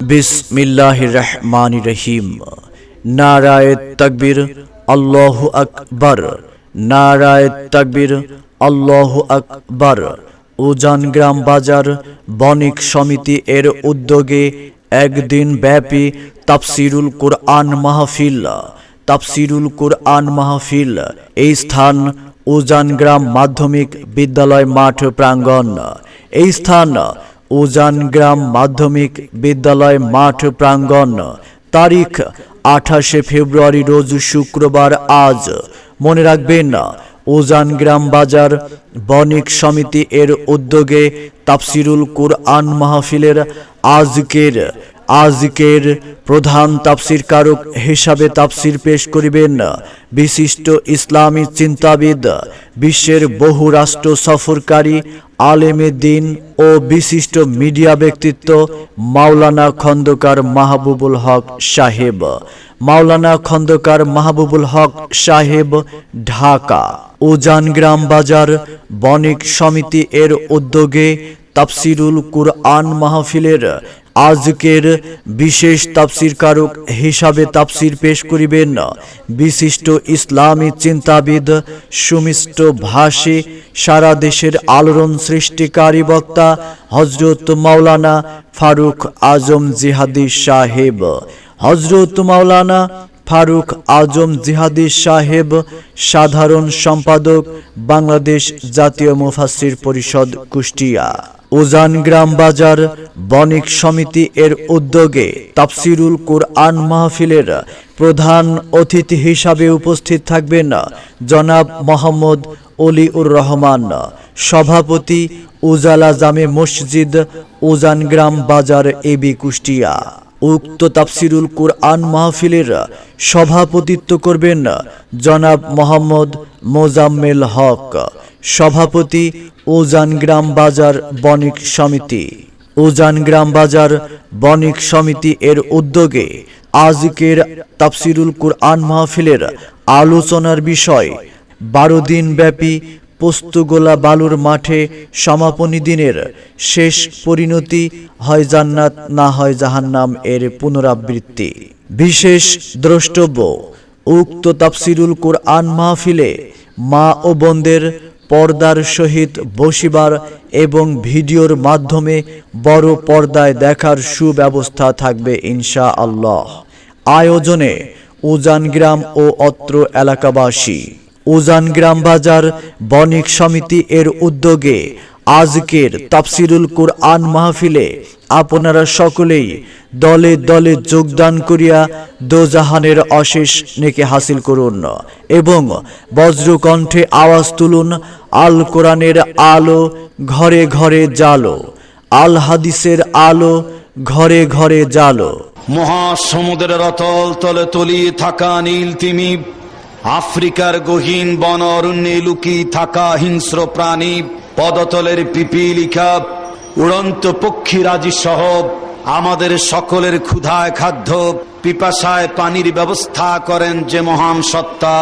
বিসমিল্লাহ রহমান রহিম নারায় তকবীর, আল্লাহ আকবর। নারায় তকবীর, আল্লাহ আকবর। উজান গ্রাম বাজার, বণিক সমিতি এর উদ্যোগে একদিন ব্যাপী তাফসিরুল কোরআন মাহফিল। তাফসিরুল কোরআন মাহফিল, এই স্থান উজান গ্রাম মাধ্যমিক বিদ্যালয় মাঠ প্রাঙ্গণ। এই স্থান উজান গ্রাম মাধ্যমিক বিদ্যালয় মাঠ প্রাঙ্গণ। তারিখ, আঠাশে ফেব্রুয়ারি রোজ শুক্রবার আজ। মনে রাখবেন, উজান গ্রাম বাজার বণিক সমিতি এর উদ্যোগে তাফসিরুল কুরআন মাহফিলের আজকের আজকের প্রধান তাফসির কারক হিসাবে তাফসির পেশ করিবেন বিশিষ্ট ইসলামী চিন্তাবিদ, বিশ্বের বহু রাষ্ট্র সফরকারী, আলেমে দিন ও বিশিষ্ট মিডিয়া ব্যক্তিত্ব মাওলানা খন্দকার মাহবুবুল হক সাহেব। মাওলানা খন্দকার মাহবুবুল হক সাহেব, ঢাকা, উজান গ্রাম বাজার, বণিক সমিতি এর উদ্যোগে তাফসিরুল কুরআন মাহফিলের আজকের বিশেষ তাফসির কারক হিসাবে তাফসির পেশ করিবেন বিশিষ্ট ইসলামী চিন্তাবিদ, সুমিষ্ট ভাষী, সারা দেশের আলোড়ন সৃষ্টিকারী বক্তা হজরত মাওলানা ফারুক আজম জিহাদি সাহেব। হজরত মাওলানা ফারুক আজম জিহাদি সাহেব, সাধারণ সম্পাদক, বাংলাদেশ জাতীয় মুফাসির পরিষদ, কুষ্টিয়া। উজান গ্রাম বাজার, বণিক সমিতি এর উদ্যোগে তাফসিরুল কোরআন মাহফিলের প্রধান অতিথি হিসাবে উপস্থিত থাকবেন জনাব মোহাম্মদ অলিউর রহমান। সভাপতি উজালা জামে মসজিদ, উজান গ্রাম বাজার এবি কুষ্টিয়া। উক্ত তাফসিরুল কুরআন মাহফিলের সভাপতিত্ব করবেন জনাব মোহাম্মদ মোজাম্মেল হক, সভাপতি উজান গ্রাম বাজার বণিক সমিতি। উজান গ্রাম বাজার বণিক সমিতি এর উদ্যোগে আজকের তাফসিরুল কুরআন মাহফিলের আলোচনার বিষয় বারো দিন ব্যাপী পোস্তগোলা বালুর মাঠে সমাপনী দিনের শেষ পরিণতি হয় জান্নাত, না হয় জাহান্নাম এর পুনরাবৃত্তি। বিশেষ দ্রষ্টব্য, উক্ত তাফসিরুল কোরআন মাহফিলে মা ও বোনদের পর্দার সহিত বসিবার এবং ভিডিওর মাধ্যমে বড় পর্দায় দেখার সুব্যবস্থা থাকবে ইনশা আল্লাহ আয়োজনে উজানগ্রাম ও অত্র এলাকাবাসী উজান গ্রাম বাজার বণিক সমিতি এর উদ্যোগে আজকের তাফসিরুল কুরআন মাহফিলে আপনারা সকলেই দলে দলে যোগদান করিয়া দোজাহানের অশেষ নেকে হাসিল করুন এবং বজ্রকণ্ঠে আওয়াজ তুলুন, আল কোরআনের আলো ঘরে ঘরে জালো আল হাদিসের আলো ঘরে ঘরে জালো মহাসমুদ্রের অতল তলে তলিয়ে থাকা নীল তিমি আফ্রিকার গহীন বন অরণ্যে লুকিয়ে থাকা হিংস্র প্রাণী, পদতলের পিপিলিখা, উড়ন্ত পক্ষীরাজি সহ আমাদের সকলের ক্ষুধায় খাদ্য, পিপাসায় পানির ব্যবস্থা করেন যে মহান সত্তা।